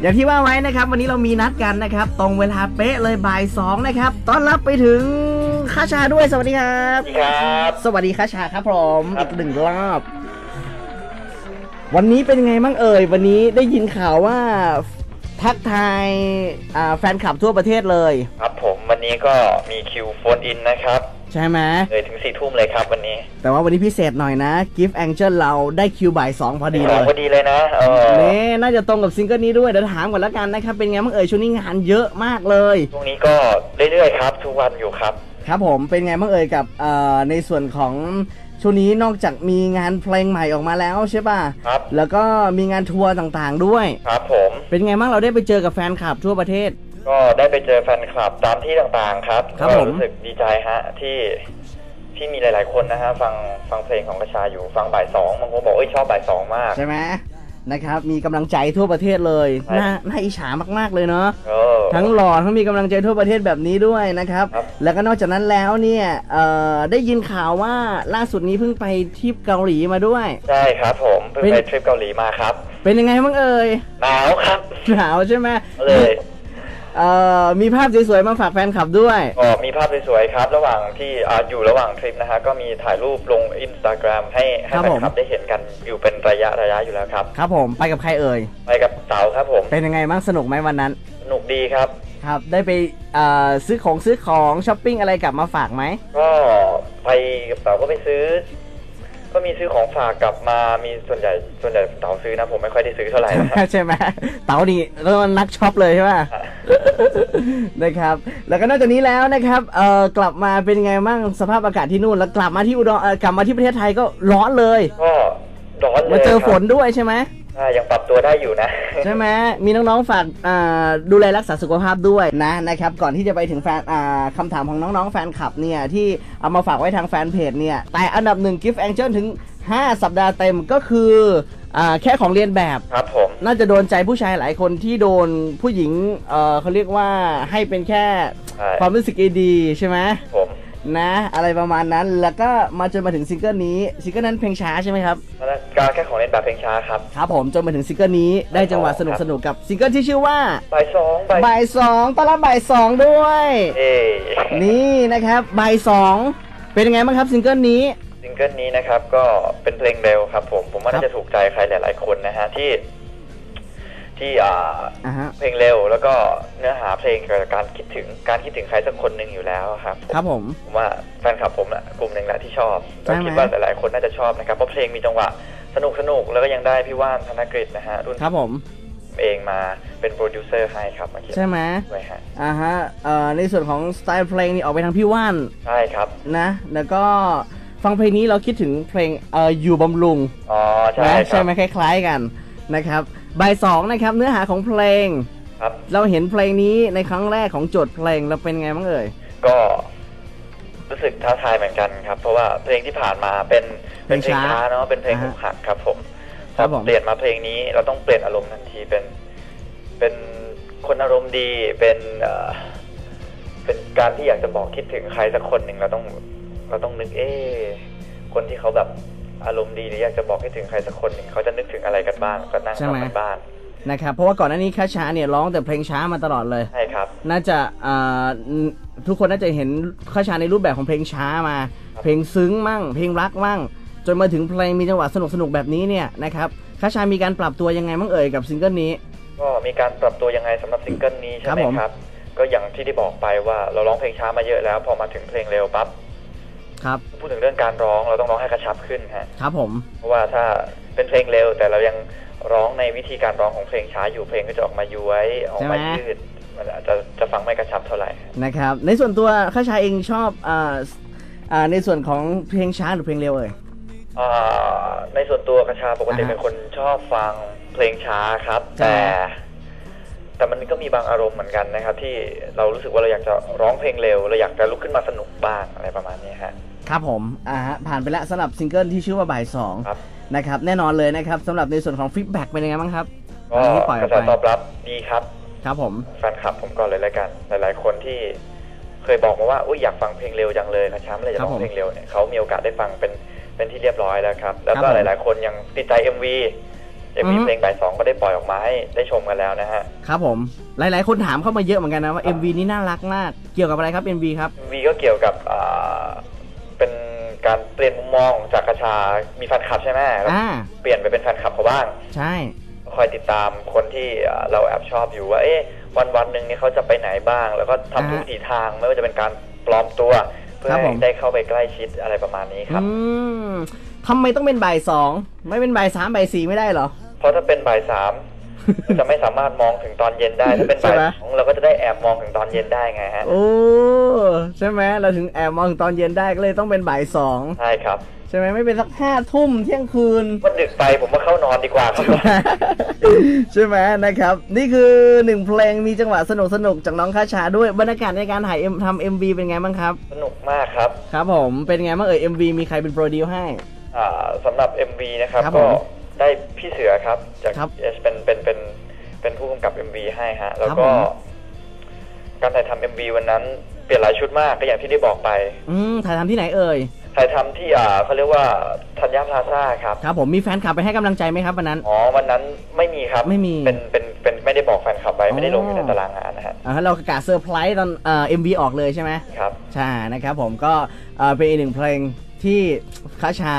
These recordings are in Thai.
อย่างที่ว่าไว้นะครับ วันนี้เรามีนัดกันนะครับ ตรงเวลาเป๊ะเลยบ่ายสองนะครับต้อนรับไปถึงข้าชาด้วยสวัสดีครับ ครับ สวัสดีข้าชาครับผมครัอีบกหนึ่งรอบ วันนี้เป็นไงบ้างเอ่ย วันนี้ได้ยินข่าวว่าทักทายอ่าแฟนคลับทั่วประเทศเลย ครับผมวันนี้ก็มีคิวโฟนอินนะครับ ใช่ไหมเลยถึงสี่ทุ่มเลยครับวันนี้ แต่ว่าวันนี้พิเศษหน่อยนะ Gift Angel เราได้คิวบ่ายสองพอดีเลยพอดีเลยนะเออนี่น่าจะตรงกับซิงเกิลนี้ด้วยเดี๋ยวถามก่อนแล้วกันนะครับ เป็นไงบ้างเอ่ยช่วงนี้งานเยอะมากเลยช่วงนี้ก็เรื่อยๆครับ ทุกวันอยู่ครับ ครับผมเป็นไงบ้างเอ่ยกับเอ่อในส่วนของช่วงนี้นอกจากมีงานเพลงใหม่ออกมาแล้วใช่ป่ะครับแล้วก็มีงานทัวร์ต่างๆด้วย ครับผม เป็นไงบ้างเราได้ไปเจอกับแฟนคลับทั่วประเทศ ก็ได้ไปเจอแฟนคลับตามที่ต่างๆครับครับก็ผม รู้สึกดีใจฮะที่ที่มีหลาย ๆ คนนะฮะฟังฟังเพลงของกระชาอยู่ฟังบ่ายสองบางคนบอกเอ้ยชอบบ่ายสองมาก ใช่ไหมนะครับ มีกำลังใจทั่วประเทศเลยใช่ น่าน่าอิจฉามากๆเลยเนาะเออ ทั้งหล่อทั้งมีกำลังใจทั่วประเทศแบบนี้ด้วยนะครับ ครับ แล้วก็นอกจากนั้นแล้วเนี่ยเอ่อได้ยินข่าวว่าล่าสุดนี้เพิ่งไปทริปเกาหลีมาด้วย ใช่ครับผมเพิ่งเป็นไปทริปเกาหลีมาครับเป็นยังไงบ้างเอ่ยหนาวครับ หนาวใช่ไหมเลย เอ่อมีภาพสวยๆมาฝากแฟนคลับด้วย ก็มีภาพสวยๆครับ ระหว่างที่อ่าอยู่ระหว่างทริปนะฮะก็มีถ่ายรูปลงอินสตาแกรมให้ให้ครับแฟผนมคลับได้เห็นกันอยู่เป็นระยะระยะอยู่แล้วครับครับผมไปกับใครเอ่ย ไปกับเต๋าครับผมเป็นยังไงบ้างสนุกไหมวันนั้น สนุกดีครับ ครับ ได้ไปเอ่อซื้อของซื้อของช้อปปิ้งอะไรกลับมาฝากไหม ก็ไปกับเต๋าก็ไปซื้อ ก็มีซื้อของฝากกลับมามีส่วนใหญ่ส่วนใหญ่เต๋าซื้อนะ ผมไม่ค่อยได้ซื้อเท่าไหร่นะ ใช่ไหมเต๋านี่เรียกว่านักช็อปเลยใช่ไหมนะครับ แล้วก็นอกจากนี้แล้วนะครับเอ่อกลับมาเป็นไงบ้างสภาพอากาศที่นู่นแล้วกลับมาที่อุดรเอ่อกลับมาที่ประเทศไทยก็ร้อนเลยก็ร้อนเลยมาเจอครับฝนด้วยใช่ไหมใช่ ยังปรับตัวได้อยู่นะ ใช่ไหมมีน้องๆฝากอ่าดูแลรักษาสุขภาพด้วยนะนะครับ ก่อนที่จะไปถึงแฟนอ่าคำถามของน้องๆแฟนคลับเนี่ย ที่เอามาฝากไว้ทางแฟนเพจเนี่ย แต่อันดับหนึ่ง Gift Angel ถึง 5 สัปดาห์เต็มก็คืออ่าแค่ของเรียนแบบครับผมน่าจะโดนใจผู้ชายหลายคนที่โดนผู้หญิงเอ่อเขาเรียกว่าให้เป็นแค่ใช่ความรู้สึกดีๆใช่ไหมผม นะ อะไรประมาณนั้นแล้วก็มาจนมาถึงซิงเกิลนี้ซิงเกิลนั้นเพลงช้าใช่ไหมครับเพราะฉะนั้นการแค่ของเล่นแบบเพลงช้าครับครับผมจนมาถึงซิงเกิลนี้ได้จังหวะสนุกสนุกๆกับซิงเกิลที่ชื่อว่า บ่ายสองบ่ายบ่ายสองต้อนรับบ่ายสองด้วย เอ้ยนี่นะครับบ่ายสองเป็นยังไงบ้างครับซิงเกิลนี้ ซิงเกิลนี้นะครับก็เป็นเพลงเร็วครับผม ผมว่าครับน่าจะถูกใจใครหลาย ๆ คนนะฮะที่ ที่อ่าอ่าฮะ เพลงเร็วแล้วก็เนื้อหาเพลงเกี่ยวกับการคิดถึงการคิดถึงใครสักคนหนึ่งอยู่แล้วครับผมครับผม ผมว่าแฟนคลับผมอะกลุ่มหนึ่งแหละที่ชอบใช่แล้วไหมคิดว่าหลายๆคนน่าจะชอบนะครับเพราะเพลงมีจังหวะสนุกสนุกๆแล้วก็ยังได้พี่ว่านธนกฤษนะฮะรุ่นครับผม เองมาเป็นโปรดิวเซอร์ให้ครับมาเขียนใช่ไหมด้วยฮะอ่าฮะเอ่อในส่วนของสไตล์เพลงนี่ออกไปทางพี่ว่านใช่ครับนะ แล้วก็ฟังเพลงนี้เราคิดถึงเพลงเอ่ออยู่บำรุงอ๋อใช่นะครัใช่ไหมคล้าย ๆกันนะครับ บ่ายสองนะครับ เนื้อหาของเพลง ครับ เราเห็นเพลงนี้ในครั้งแรกของโจทย์เพลงเราเป็นไงบ้างเอ่ย ก็รู้สึกท้าทายเหมือนกันครับ เพราะว่าเพลงที่ผ่านมาเป็นเป็นเพลงเพลงช้าช้าเนาะเป็นเพลงอ่าอกฮะหักครับ ผมครับพอผมเปลี่ยนมาเพลงนี้เราต้องเปลี่ยนอารมณ์ทันทีเป็นเป็นคนอารมณ์ดีเป็นเอ่อเป็นการที่อยากจะบอกคิดถึงใครสักคนหนึ่งเราต้องเราต้องนึกเอ๊ะคนที่เขาแบบ อารมณ์ดีหรืออยากจะบอกให้ถึงใครสักคนหนึ่งเขาจะนึกถึงอะไรกันบ้างก็นั่งใช่ไหม ทำกันบ้านนะครับเพราะว่าก่อนหน้านี้คาช้าเนี่ยร้องแต่เพลงช้ามาตลอดเลย ใช่ครับ น่าจะอ่าทุกคนน่าจะเห็นข้าชาในรูปแบบของเพลงช้ามาครับเพลงซึ้งมั่ง เพลงรักมั่ง จนมาถึงเพลงมีจังหวะสนุกสนุกๆแบบนี้เนี่ยนะครับข้าชามีการปรับตัวยังไงบ้างเอ่ยกับซิงเกิลนี้ ก็มีการปรับตัวยังไงสำหรับซิงเกิลนี้ใช่ไหมครับผม ครับ ก็อย่างที่ได้บอกไปว่าเราร้องเพลงช้ามาเยอะแล้ว พอมาถึงเพลงเร็วปั๊บ ครับพูดถึงเรื่องการร้องเราต้องร้องให้กระชับขึ้นฮะครับผมเพราะว่าถ้าเป็นเพลงเร็ว แต่เรายังร้องในวิธีการร้องของเพลงช้าอยู่เพลงก็จะออกมาย้วยออกมายืดมันอาจจะจะฟังไม่กระชับเท่าไหร่นะครับ ในส่วนตัวข้าชาเองชอบอ่าอ่าในส่วนของเพลงช้าหรือเพลงเร็วเอ่ยอ่าในส่วนตัวกระชาปกติอ่าฮะเป็นคนชอบฟังเพลงช้าครับใช่ไหมแต่ แต่มันก็มีบางอารมณ์เหมือนกันนะครับ ที่เรารู้สึกว่าเราอยากจะร้องเพลงเร็วเราอยากจะลุกขึ้นมาสนุกบ้างอะไรประมาณนี้ฮะ ครับผมอ่าฮะผ่านไปแล้วสำหรับซิงเกิลที่ชื่อว่าบ่ายสองครับ นะครับแน่นอนเลยนะครับสำหรับในส่วนของฟีดแบ็กเป็นยังไงบ้างครับก็ที่ปล่อยอกอระกแสไปตอบรับดีครับ ครับผม แฟนคลับผมก่อนเลยแล้วกัน หลาย ๆ คนที่เคยบอกมาว่าอุ้ยอยากฟังเพลงเร็วจังเลยกระช้าเมื่อไหรจะร้องเพลงเร็วเนี่ยเขามีโอกาสได้ฟังเป็นเป็นที่เรียบร้อยแล้วครับ แล้วก็หลาย ๆ คนยังติดใจ MV เอ็มวีอือฮึ เพลงบ่ายสองก็ได้ปล่อยออกมาให้ได้ชมกันแล้วนะฮะ ครับผมหลาย ๆ คนถามเข้ามาเยอะเหมือนกันนะว่า MV นี้น่ารักมากเกี่ยวกับอะไรครับ MV ครับ MV ก็เกี่ยวกับอ่าเป็น การเปลี่ยนมุมมองจากกระชา มีแฟนคลับใช่ไหมแล้วอ่า เปลี่ยนไปเป็นแฟนคลับเขาบ้าง ใช่ คอยติดตามคนที่อ่าเราแอบชอบอยู่ว่า เอ๊ะวันวันๆหนึ่งเนี่ยเขาจะไปไหนบ้าง แล้วก็ทำทุกวิถีทางไม่ว่าจะเป็นการปลอมตัว เพื่อครับผให้ม ได้เข้าไปใกล้ชิดอะไรประมาณนี้ครับ อืมทำไมต้องเป็นบ่ายสองไม่เป็นบ่ายสามบ่ายสี่ไม่ได้เหรอ เพราะถ้าเป็นบ่ายสามเรา จะไม่สามารถมองถึงตอนเย็นได้ถ้าเป็นบ่ายใช่ไหมสองเราก็จะได้แอบมองถึงตอนเย็นได้ไงฮะโอ้ใช่ไหมเราถึงแอบมองตอนเย็นได้ก็เลยต้องเป็นบ่ายสองใช่ครับใช่ไหมไม่เป็นสักห้าทุ่มเที่ยงคืนมันดึกไปผมว่าเข้านอนดีกว่าครับใช่ไหมนะครับ นี่คือหนึ่งเพลงมีจังหวะสนุกสนุกๆจากน้องคาชาด้วยบรรยากาศในการถ่าย M ทำ MV เป็นไงบ้างครับ สนุกมากครับ ครับผมเป็นไงบ้างเอ่ย MV มีใครเป็นโปรดิวให้ อ่าสำหรับ MV นะครับครับก็ผมได้พี่เสือครับจากครับเอสเป็นเป็น เป็นเป็นผู้กำกับ MV ให้ฮะ แล้วครับก็ผม การถ่ายทำ MV วันนั้นเปลี่ยนหลายชุดมากก็อย่างที่ได้บอกไป อืมถ่ายทำที่ไหนเอ่ย ถ่ายทำที่อ่าเขาเรียกว่าธัญญาพลาซ่าครับ ครับผมมีแฟนคลับไปให้กำลังใจไหมครับวันนั้น อ๋อวันนั้นไม่มีครับไม่มีเป็นเป็นเป็นไม่ได้บอกแฟนคลับไว้ ไม่ได้ลงอ๋อออยู่ในตารางงานนะฮะอ่าเรากะเซอร์ไพรส์ตอนเอ่อ MV ออกเลยใช่ไหมครับ ใช่นะครับผมก็เอ่อเป็นอีกหนึ่งเพลงที่คาชา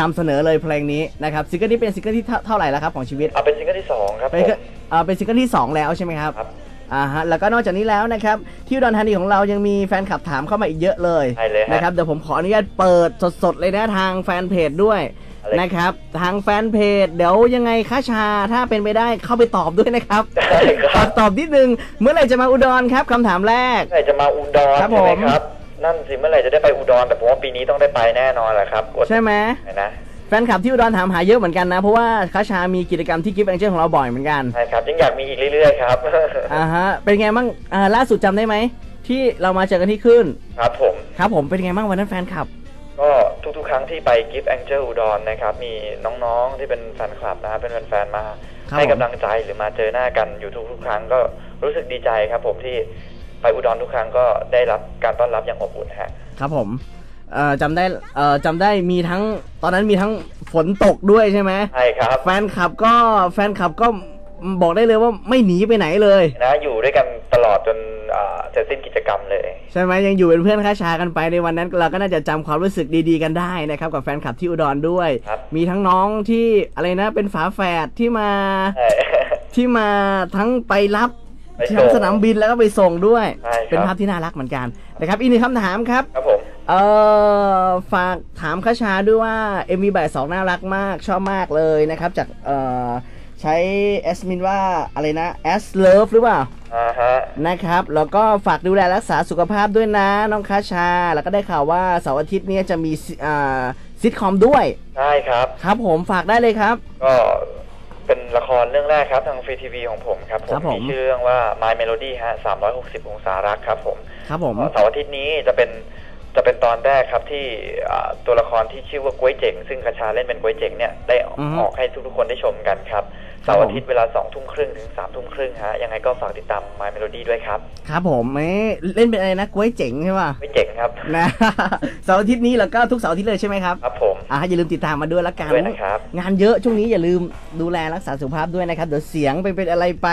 นำเสนอเลยเพลงนี้นะครับซิงเกิลนี้เป็นซิงเกิลที่เท่าเท่าไหร่แล้วครับของชีวิตเอาเป็นซิงเกิลที่สองครับเป็นผมเอ่อเป็นซิงเกิลที่ 2 แล้วใช่ไหมครับครับ อ่าฮะแล้วก็นอกจากนี้แล้วนะครับ ที่อุดอนธานีของเรายังมีแฟนคลับถามเข้ามาอีกเยอะเลยใช่เลยฮะนะครับเดี๋ยวผมขออนุญาตเปิดสดๆเลยนะทางแฟนเพจด้วยอะไร นะครับ ทางแฟนเพจเดี๋ยวยังไงค้าชาถ้าเป็นไปได้เข้าไปตอบด้วยนะครับได้ครับตอบนิดนึงเมื่อไหร่จะมาอุดรครับคำถามแรก เมื่อไหร่จะมาอุดรครับใช่ไหมผม ครับ นั่นสิเมื่อไหร่จะได้ไปอุดรแต่ผมว่าปีนี้ต้องได้ไปแน่นอนแหละครับอดใช่ไหมหน่อยนะแฟนคลับที่อุดรถามหาเยอะเหมือนกันนะ เพราะว่าค้าชามีกิจกรรมที่กิฟต์แองเจิลของเราบ่อยเหมือนกันใช่ครับยังอยากมีอีกเรื่อยๆครับอ่าฮะเป็นไงบ้างอ่าล่าสุดจำได้ไหมที่เรามาเจอกันที่ขึ้นครับผมครับผมเป็นไงบ้างวันนั้นแฟนคลับ ก็ทุกๆครั้งที่ไป Gift Angel อุดรนะครับมีน้องๆที่เป็นแฟนคลับนะครับเป็นแฟนๆมาครับให้ผมกำลังใจหรือมาเจอหน้ากันอยู่ทุกๆ ครั้งก็รู้สึกดีใจครับ ผมที่ไปอุดรทุกครั้งก็ได้รับการต้อนรับอย่างอบอุ่นฮะครับผม เอ่อจำได้เอ่อจำได้มีทั้งตอนนั้นมีทั้งฝนตกด้วยใช่ไหมใช่ครับแฟนคลับก็แฟนคลับก็บอกได้เลยว่าไม่หนีไปไหนเลยนะอยู่ด้วยกันตลอดจนอ่าเสร็จสิ้นกิจกรรมเลย ใช่ไหมยังอยู่เป็นเพื่อนค้าชากันไปในวันนั้น เราก็น่าจะจำความรู้สึกดีๆกันได้นะครับ กับแฟนคลับที่อุดรด้วยครับมีทั้งน้องที่อะไรนะ เป็นฝาแฝดที่มาใช่ที่มาทั้งไปรับไปส่งทั้งสนามบินแล้วก็ไปส่งด้วยใช่ครับเป็นภาพที่น่ารักเหมือนกันนะครับอีกหนึ่งคำถามครับครับผม เอ่อฝากถามข้าชาด้วยว่าเอ็มวีบ่ายสองน่ารักมากชอบมากเลยนะครับ จากเอ่อใช้แอสมินว่าอะไรนะแอสเลิฟหรือเปล่าอ่าฮะนะครับ แล้วก็ฝากดูแลรักษาสุขภาพด้วยนะ น้องคาชา แล้วก็ได้ข่าวว่าเสาร์อาทิตย์เนี้จะมีซิอ่าซิทคอมด้วย ใช่ครับ ครับผมฝากได้เลยครับ ก็เป็นละครเรื่องแรกครับทางฟรีทีวีของผมครับผครัมบผมมีชื่อเรื่องว่า My Melody ฮะ360 องศารักครับผม ครับผมเสาร์อาทิตย์นี้จะเป็น จะเป็นตอนแรกครับที่อ่าตัวละครที่ชื่อว่าก้วยเจ๋ง ซึ่งคาชาเล่นเป็นก้วยเจ๋งเนี่ยได้ออกอือฮึออกให้ทุกๆคนได้ชมกันครับครับเสาร์อาทิตย์เวลาสองทุ่มครึ่งถึงสามทุ่มครึ่งฮะยังไงก็ฝากติดตาม My Melody ด้วยครับ ครับผมเอ๊ะเล่นเป็นอะไรนะกล้วยเจ๋งใช่ป่ะก้วยเจ๋งครับนะเสาร์อาทิตย์นี้แล้วก็ทุกเสาร์อาทิตย์เลยใช่ไหมครับครับผม อ่าอย่าลืมติดตามมาด้วยละกันด้วยนะครับ งานเยอะช่วงนี้อย่าลืมดูแลรักษาสุขภาพด้วยนะครับ เดี๋ยวเสียงไปเป็นอะไรไป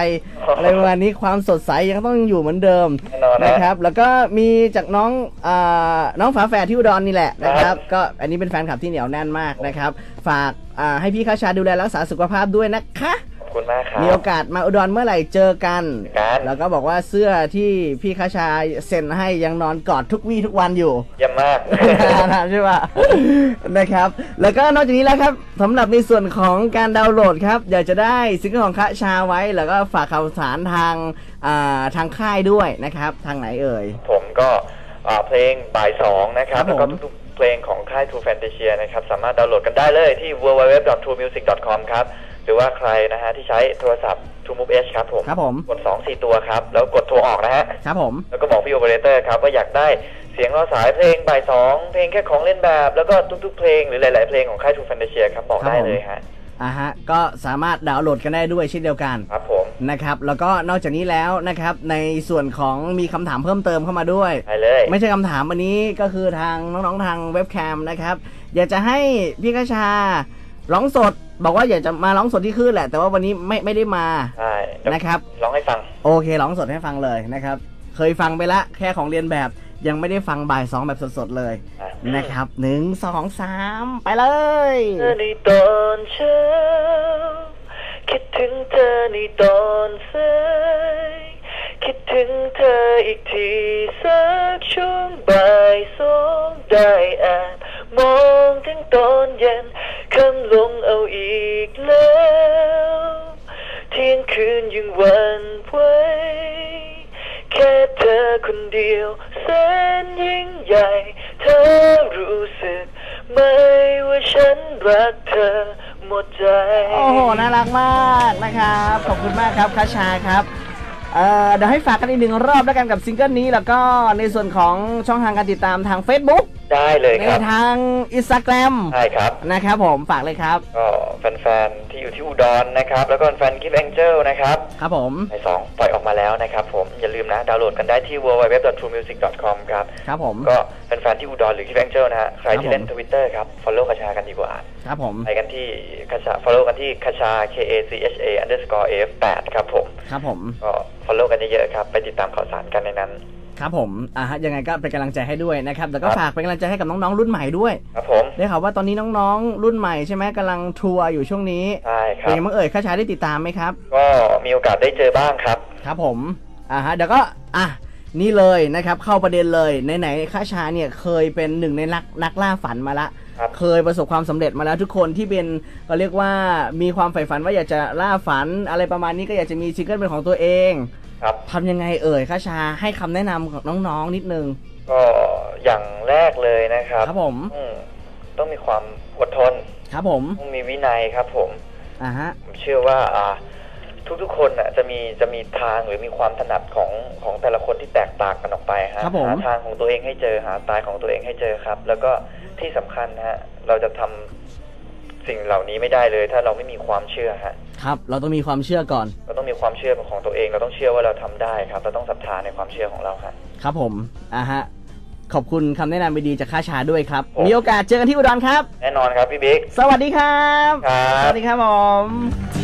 อะไรประมาณนี้ความสดใสยังต้องอยู่เหมือนเดิมแน่นอนนะ นะครับ แล้วก็มีจากน้องอาน้องฝาแฝดที่อุดรนี่แหละนะคครัรับบก็อันนี้เป็นแฟนคลับที่เหนียวแน่นมากนะครับ ฝากอ่าให้พี่ข้าชาดูแลรักษาสุขภาพด้วยนะคะขอบ คุณมากครับ มีโอกาสมาอุดรเมื่อไหร่เจอกัน กัน แล้วก็บอกว่าเสื้อที่พี่ข้าชาเซ็นให้ยังนอนกอดทุกวี่ทุกวันอยู่เยี่ยมมากนะใช่ป่ะนะครับ แล้วก็นอกจากนี้แล้วครับสำหรับในส่วนของการดาวน์โหลดครับอยากจะได้ซิงเกิลของคะชาไว้ แล้วก็ฝากข่าวสารทางอ่าทางค่ายด้วยนะครับ ทางไหนเอ่ย ผมก็อ่าเพลงบ่ายสองนะครับครับแล้วก็ผมทุกๆเพลงของค่าย True Fantasia นะครับ สามารถดาวน์โหลดกันได้เลยที่ www.truemusic.com ครับห รือว่าใครนะฮะที่ใช้โทรศัพท์ True Move H ครับผมครับผม กด 2 4 ตัวครับ แล้วกดโทรออกนะฮะ ครับผม แล้วก็บอกพี่โอเปอเรเตอร์ครับ ว่าอยากได้เสียงรอสายเพลงบ่ายสองเพลงแค่ของเล่นแบบ แล้วก็ทุก ๆ เพลงหรือหลาย ๆ เพลงของค่าย True Fantasia ครับบอกครับได้ผม เลยฮะอ่าฮะ ก็สามารถดาวน์โหลดกันได้ด้วยเช่นเดียวกัน ครับผมนะครับ แล้วก็นอกจากนี้แล้วนะครับ ในส่วนของมีคำถามเพิ่มเติมเข้ามาด้วยได้เลยไม่ใช่คำถามอันนี้ก็คือทางน้องๆทางเว็บแคมนะครับ อยากจะให้พี่กระชาร้องสด บอกว่าอยากจะมาร้องสดที่คลื่นแหละ แต่ว่าวันนี้ไม่ไม่ได้มาใช่เดี๋ยวนะครับ ร้องให้ฟัง โอเคร้องสดให้ฟังเลยนะครับ เคยฟังไปละแค่ของเรียนแบบ ยังไม่ได้ฟังบ่ายสองแบบสดๆเลยอะนะครับหนึ่งสองสามไปเลยเธอในตอนเช้าคิดถึงเธอในตอนสายคิดถึงเธออีกทีสักช่วงบ่ายสองได้แอบมองถึงตอนเย็น คำลงเอาอีกแล้ว เที่ยงคืนยังหวันไหวแค่เธอคนเดียวแสนยิ่งใหญ่ เธอรู้สึกไหมว่าฉันรักเธอหมดใจ โอ้โห น่ารักมากนะครับ ขอบคุณมากครับคาชาครับเอ่อเดี๋ยวให้ฝากกันอีกหนึ่งรอบแล้วกันกับซิงเกิลนี้ แล้วก็ในส่วนของช่องทางการติดตามทาง Facebook ได้เลยในครับทาง Instagram ใช่ครับ นะครับผมฝากเลยครับ ก็แฟนๆที่อยู่ที่อุดรนะครับ แล้วก็แฟนกิฟแองเจลนะครับครับผม ในสองปล่อยออกมาแล้วนะครับผมอย่าลืมนะดาวน์โหลดกันได้ที่ www.truemusic.com ครับ ครับผม ก็แฟนๆที่อุดรหรือกิฟแองเจลนะฮะใครที่เล่นครับผมทวิตเตอร์ครับ follow คาชากันดีกว่า ครับผม ไปกันที่คาชา follow กันที่คาชา k a c h a underscore f 8ครับผม ครับผม ก็ follow กันเยอะๆครับ ไปติดตามข่าวสารกันในนั้น ครับผมอ่าฮะยังไงก็เป็นกำลังใจให้ด้วยนะครับแล้วก็ครับฝากเป็นกำลังใจให้กับน้องๆรุ่นใหม่ด้วยครับผมได้ข่าวว่าตอนนี้น้องๆ รุ่นใหม่ใช่ไหมกำลังทัวร์อยู่ช่วงนี้ใช่คเป็รันบ ยังไงบ้างเอ่ยคาชาได้ติดตามไหมครับ ก็มีโอกาสได้เจอบ้างครับ ครับผม อ่าฮะ เดี๋ยวก็ อะ นี่เลยนะครับ เข้าประเด็นเลย ไหนๆข้าชาเนี่ยเคยเป็นหนึ่งในนักนักล่าฝันมาละ ครับ เคยประสบความสำเร็จมาแล้วทุกคนที่เป็นก็เรียกว่ามีความใฝ่ฝันว่าอยากจะล่าฝันอะไรประมาณนี้ก็อยากจะมีซิงเกิลเป็นของตัวเอง ครับทำยังไงเอ่ยข้าชาให้คำแนะนำของน้องๆนิดนึง ก็อย่างแรกเลยนะครับครับผมอืมต้องมีความอดทนครับผมต้องมีวินัยครับ ผมอ่าฮะผมเชื่อว่า อ่า ทุกๆคนอะ จะมีจะมีทางหรือมีความถนัดของของแต่ละคนที่แตกต่างกันออกไปฮะครับผม หาทางของตัวเองให้เจอหาสไตล์ของตัวเองให้เจอครับ แล้วก็ที่สำคัญนะฮะ เราจะทำสิ่งเหล่านี้ไม่ได้เลย ถ้าเราไม่มีความเชื่อฮะ ครับ เราต้องมีความเชื่อก่อน เราต้องมีความเชื่อเป็นของตัวเอง เราต้องเชื่อว่าเราทำได้ครับ เราต้องศรัทธาในความเชื่อของเราฮะครับผม อ่าฮะ ขอบคุณคำแนะนำดีๆจากข้าชาด้วยครับผมมีโอกาสเจอกันที่อุดรครับ แน่นอนครับพี่บิ๊ก สวัสดีครับครับสวัสดีครับผม